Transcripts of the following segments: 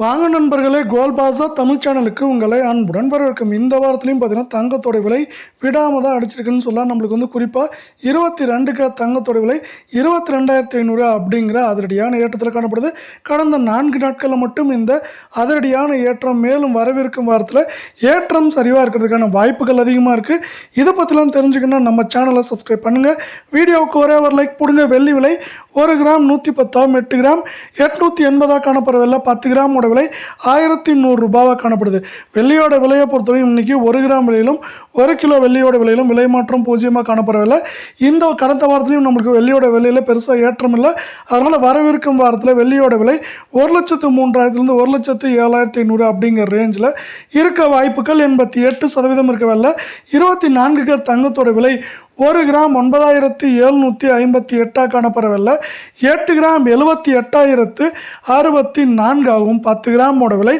வாங்க நண்பர்களே கோல்பாசா தமிழ் சேனலுக்கு உங்களை அன்புடன் வரவேற்கும். இந்த வாரத்துலையும் பார்த்தீங்கன்னா தங்கத்தோட விலை விடாமல் தான் அடிச்சிருக்குன்னு சொல்லலாம் நம்மளுக்கு வந்து குறிப்பாக இருபத்தி ரெண்டுக்கு தங்கத்தோட விலை இருபத்தி ரெண்டாயிரத்தி ஐநூறு அப்படிங்கிற அதிரடியான ஏற்றத்தில் காணப்படுது. கடந்த நான்கு நாட்களில் மட்டும் இந்த அதிரடியான ஏற்றம் மேலும் வரவிருக்கும் வாரத்தில் ஏற்றம் சரிவாக இருக்கிறதுக்கான வாய்ப்புகள் அதிகமாக இருக்குது இதை பற்றிலாம் தெரிஞ்சுக்கணும் நம்ம சேனலை சப்ஸ்கிரைப் பண்ணுங்கள் வீடியோவுக்கு ஒரே ஒரு லைக் போடுங்க. வெள்ளி விலை ஒரு கிராம் நூற்றி பத்தாம் எட்டு கிராம். எட்நூற்றி எண்பதாக காணப்படுற விலை பத்து கிராமோட விலை ஆயிரத்தி நூறு ரூபாவாக காணப்படுது. வெள்ளியோட விலையை பொறுத்தவரைக்கும் இன்னைக்கு ஒரு கிராம் விலையிலும் ஒரு கிலோ வெள்ளியோட விலையிலும் விலை மாற்றம் பூஜ்ஜியமாக காணப்படவில்லை. இந்த கடந்த வாரத்துலையும் நம்மளுக்கு வெள்ளியோட விலையில் பெருசாக ஏற்றம் இல்லை. அதனால் வரவிருக்கும் வாரத்தில் வெள்ளியோட விலை ஒரு லட்சத்து மூன்றாயிரத்துலேருந்து ஒரு லட்சத்து ஏழாயிரத்தி ஐநூறு அப்படிங்கிற ரேஞ்சில் இருக்க வாய்ப்புகள் எண்பத்தி எட்டு சதவீதம் இருக்கவில்லை. இருபத்தி நான்கு தங்கத்தோட விலை ஒரு கிராம் ஒன்பதாயிரத்தி எழுநூற்றி ஐம்பத்தி எட்டாக காணப்படவில்லை. எட்டு கிராம் எழுபத்தி எட்டாயிரத்து அறுபத்தி நான்காகவும் பத்து கிராமோட விலை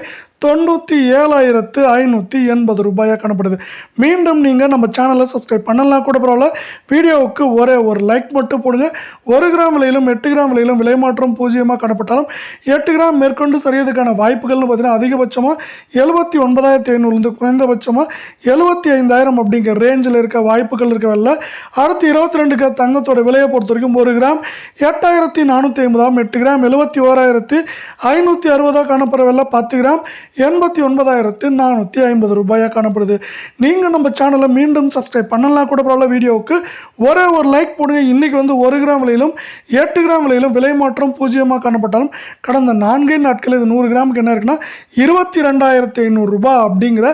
தொண்ணூற்றி ஏழாயிரத்து ஐநூற்றி எண்பது ரூபாயாக காணப்படுது. மீண்டும் நீங்கள் நம்ம சேனலை சப்ஸ்கிரைப் பண்ணலாம் கூட பரவாயில்ல. வீடியோவுக்கு ஒரே ஒரு லைக் மட்டும் போடுங்க. ஒரு கிராம் விலையிலும் எட்டு கிராம் விலையிலும் விலை மாற்றம் பூஜ்ஜியமாக காணப்பட்டாலும் எட்டு கிராம் மேற்கொண்டு சரியதுக்கான வாய்ப்புகள்னு பார்த்தீங்கன்னா அதிகபட்சமாக எழுபத்தி ஒன்பதாயிரத்தி ஐநூறுலேருந்து குறைந்தபட்சமாக எழுபத்தி ஐந்தாயிரம் அப்படிங்கிற ரேஞ்சில் இருக்க வாய்ப்புகள் இருக்கவில்லை. அடுத்து இருபத்தி ரெண்டுக்கு தங்கத்தோட விலையை பொறுத்த வரைக்கும் ஒரு கிராம் எட்டாயிரத்தி நானூற்றி ஐம்பதாம் எட்டு கிராம் எழுபத்தி ஓராயிரத்தி ஐநூற்றி அறுபதாக காணப்படவில்லை. பத்து கிராம் எண்பத்தி ஒன்பதாயிரத்து நானூற்றி ஐம்பது ரூபாயாக காணப்படுது. நீங்கள் நம்ம சேனலை மீண்டும் சப்ஸ்கிரைப் பண்ணலாம் கூட பரவாயில்ல வீடியோவுக்கு. ஒரே ஒரு லைக் போடுங்க. இன்றைக்கி வந்து ஒரு கிராம் விலையிலும் எட்டு கிராம் விலையிலும் விலை மாற்றம் பூஜ்ஜியமாக காணப்பட்டாலும் கடந்த நான்கே நாட்கள் இது நூறு கிராமுக்கு என்ன இருக்குன்னா இருபத்தி ரெண்டாயிரத்தி ஐநூறுரூபா அப்படிங்கிற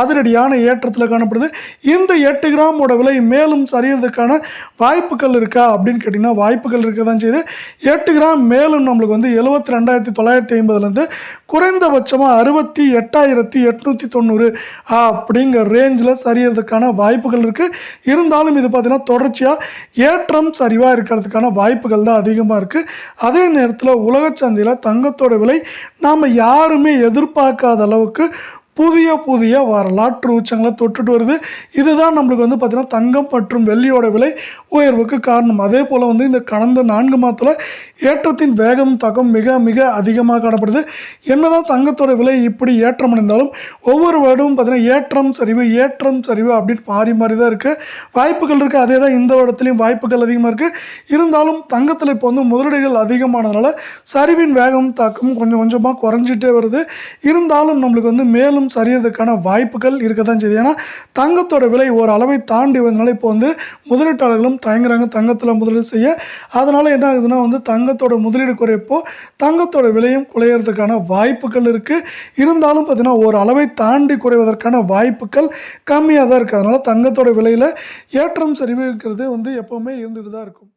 அதிரடியான ஏற்றத்தில் காணப்படுது. இந்த எட்டு கிராமோட விலை மேலும் சரியறதுக்கான வாய்ப்புகள் இருக்கா அப்படின்னு கேட்டிங்கன்னா வாய்ப்புகள் இருக்க தான் செய்யுது. எட்டு கிராம் மேலும் நம்மளுக்கு வந்து எழுபத்தி ரெண்டாயிரத்தி தொள்ளாயிரத்தி ஐம்பதுலேருந்து குறைந்தபட்சமாக அறுபத்தி எட்டாயிரத்தி எட்நூற்றி தொண்ணூறு அப்படிங்கிற ரேஞ்சில் சரியறதுக்கான வாய்ப்புகள் இருக்குது இருந்தாலும் இது பார்த்திங்கன்னா தொடர்ச்சியாக ஏற்றம் சரிவாக இருக்கிறதுக்கான வாய்ப்புகள் தான் அதிகமாக இருக்குது அதே நேரத்தில் உலக சந்தையில் தங்கத்தோட விலை நாம் யாருமே எதிர்பார்க்காத அளவுக்கு புதிய புதிய வரலாற்று உச்சங்களை தொட்டுட்டு வருது. இதுதான் நம்மளுக்கு வந்து பார்த்திங்கன்னா தங்கம் மற்றும் வெள்ளியோட விலை உயர்வுக்கு காரணம். அதே போல் வந்து இந்த கடந்த நான்கு மாதத்தில் ஏற்றத்தின் வேகம் தாக்கம் மிக மிக அதிகமாக காணப்படுது. என்னதான் தங்கத்தோட விலை இப்படி ஏற்றம் அடைந்தாலும் ஒவ்வொரு வருடமும் பார்த்திங்கன்னா ஏற்றம் சரிவு ஏற்றம் சரிவு அப்படின்னு மாறி மாறி தான் இருக்குது வாய்ப்புகள் இருக்குது அதே தான் இந்த வருடத்துலையும் வாய்ப்புகள் அதிகமாக இருக்குது இருந்தாலும் தங்கத்தில் இப்போ வந்து முதலீடுகள் அதிகமானதுனால சரிவின் வேகம் தாக்கம் கொஞ்சம் கொஞ்சமாக குறைஞ்சிட்டே வருது. இருந்தாலும் நம்மளுக்கு வந்து மேலும் சரியறதுக்கான வாய்ப்புகள் இருக்க தான் செய்யுது. ஏன்னா தங்கத்தோட விலை ஒரு அளவை தாண்டி வந்தனால இப்போ வந்து முதலீட்டாளர்களும் தயங்குறாங்க. தங்கத்தில் முதலீடு செய்ய. அதனால் என்ன ஆகுதுன்னா வந்து தங்கத்தோட முதலீடு குறைப்போ தங்கத்தோட விலையும் குறையிறதுக்கான வாய்ப்புகள் இருக்குது இருந்தாலும் பார்த்தீங்கன்னா ஒரு அளவை தாண்டி குறைவதற்கான வாய்ப்புகள் கம்மியாக தான் இருக்குது அதனால் தங்கத்தோட விலையில் ஏற்றம் சரிவுங்கிறது வந்து எப்போவுமே இருந்துட்டு தான் இருக்கும்.